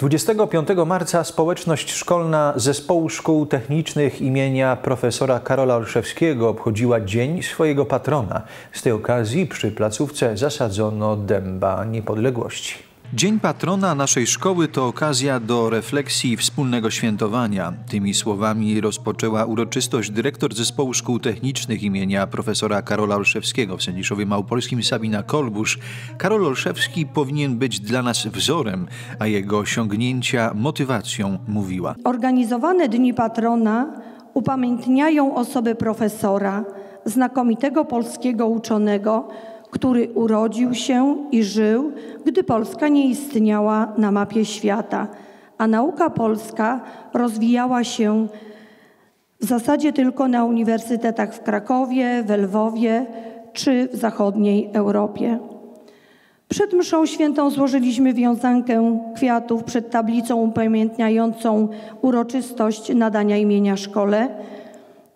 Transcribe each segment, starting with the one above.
25 marca społeczność szkolna Zespołu Szkół Technicznych imienia profesora Karola Olszewskiego obchodziła Dzień swojego patrona. Z tej okazji przy placówce zasadzono dęba niepodległości. Dzień patrona naszej szkoły to okazja do refleksji i wspólnego świętowania. Tymi słowami rozpoczęła uroczystość dyrektor Zespołu Szkół Technicznych imienia profesora Karola Olszewskiego w Sędziszowie Małopolskim Sabina Kolbusz. Karol Olszewski powinien być dla nas wzorem, a jego osiągnięcia motywacją mówiła. Organizowane Dni Patrona upamiętniają osobę profesora, znakomitego polskiego uczonego, który urodził się i żył, gdy Polska nie istniała na mapie świata, a nauka polska rozwijała się w zasadzie tylko na uniwersytetach w Krakowie, w Lwowie czy w zachodniej Europie. Przed mszą świętą złożyliśmy wiązankę kwiatów przed tablicą upamiętniającą uroczystość nadania imienia szkole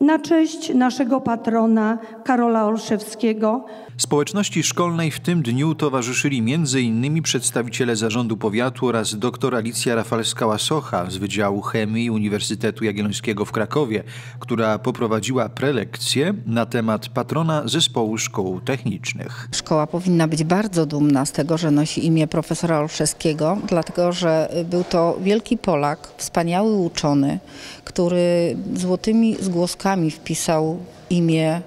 na cześć naszego patrona Karola Olszewskiego, Społeczności szkolnej w tym dniu towarzyszyli m.in. przedstawiciele Zarządu Powiatu oraz dr Alicja Rafalska-Łasocha z Wydziału Chemii Uniwersytetu Jagiellońskiego w Krakowie, która poprowadziła prelekcję na temat patrona Zespołu Szkół Technicznych. Szkoła powinna być bardzo dumna z tego, że nosi imię profesora Olszewskiego, dlatego że był to wielki Polak, wspaniały uczony, który złotymi zgłoskami wpisał imię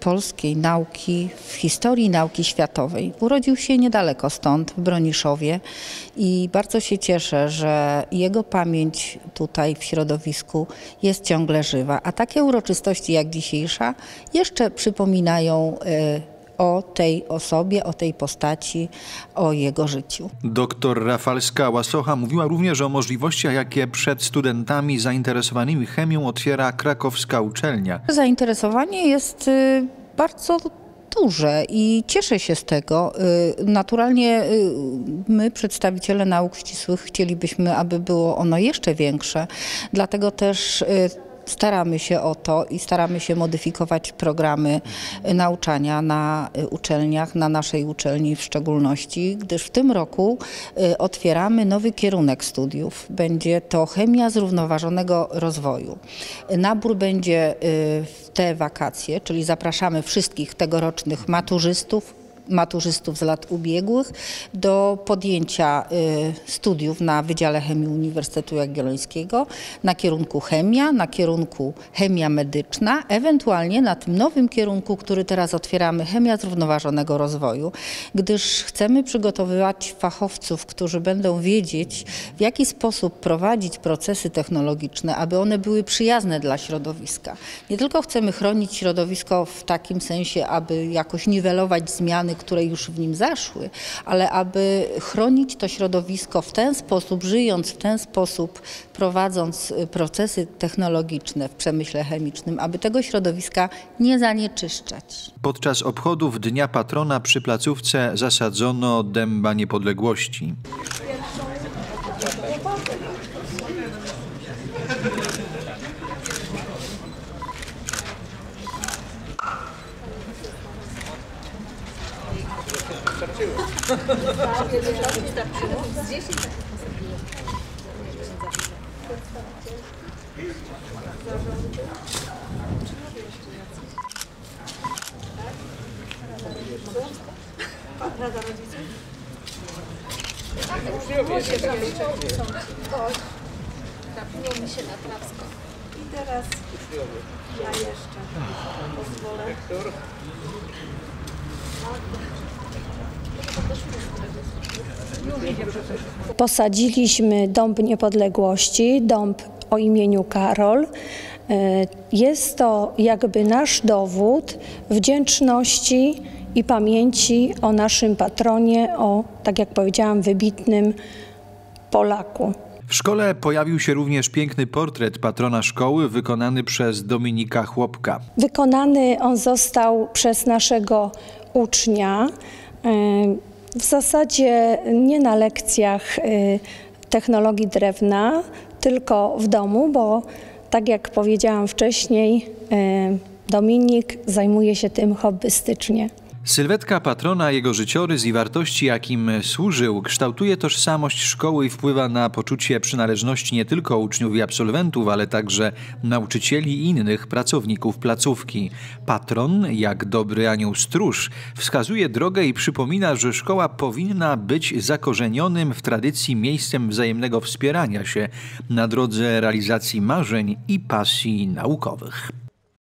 polskiej nauki, w historii nauki światowej. Urodził się niedaleko stąd, w Broniszowie i bardzo się cieszę, że jego pamięć tutaj w środowisku jest ciągle żywa. A takie uroczystości jak dzisiejsza jeszcze przypominają y, o tej osobie, o tej postaci, o jego życiu. Doktor Rafalska-Łasocha mówiła również o możliwościach, jakie przed studentami zainteresowanymi chemią otwiera krakowska uczelnia. Zainteresowanie jest y, bardzo duże i cieszę się z tego. Y, naturalnie y, my, przedstawiciele nauk ścisłych, chcielibyśmy, aby było ono jeszcze większe. Dlatego też staramy się o to i staramy się modyfikować programy nauczania na uczelniach, na naszej uczelni w szczególności, gdyż w tym roku y, otwieramy nowy kierunek studiów. Będzie to chemia zrównoważonego rozwoju. Nabór będzie w te wakacje, czyli zapraszamy wszystkich tegorocznych maturzystów, maturzystów z lat ubiegłych do podjęcia y, studiów na Wydziale Chemii Uniwersytetu Jagiellońskiego na kierunku chemia, na kierunku chemia medyczna, ewentualnie na tym nowym kierunku, który teraz otwieramy, chemia zrównoważonego rozwoju, gdyż chcemy przygotowywać fachowców, którzy będą wiedzieć, w jaki sposób prowadzić procesy technologiczne, aby one były przyjazne dla środowiska. Nie tylko chcemy chronić środowisko w takim sensie, aby jakoś niwelować zmiany, które już w nim zaszły, ale aby chronić to środowisko w ten sposób, żyjąc w ten sposób, prowadząc y, procesy technologiczne w przemyśle chemicznym, aby tego środowiska nie zanieczyszczać. Podczas obchodów Dnia Patrona przy placówce zasadzono dęba niepodległości. Z 10 Rada rodziców? Tak, uczniowie się Trafiło mi się na Trawsko. I teraz ja jeszcze pozwolę. Posadziliśmy dąb niepodległości, dąb o imieniu Karol. E, jest to jakby nasz dowód wdzięczności i pamięci o naszym patronie, o, tak jak powiedziałam, wybitnym Polaku. W szkole pojawił się również piękny portret patrona szkoły wykonany przez Dominika Chłopka. Wykonany on został przez naszego ucznia. W zasadzie nie na lekcjach y, technologii drewna, tylko w domu, bo tak jak powiedziałam wcześniej, y, Dominik zajmuje się tym hobbystycznie. Sylwetka patrona, jego życiorys i wartości, jakim służył, kształtuje tożsamość szkoły i wpływa na poczucie przynależności nie tylko uczniów i absolwentów, ale także nauczycieli i innych pracowników placówki. Patron, jak dobry anioł stróż, wskazuje drogę i przypomina, że szkoła powinna być zakorzenionym w tradycji miejscem wzajemnego wspierania się na drodze realizacji marzeń i pasji naukowych.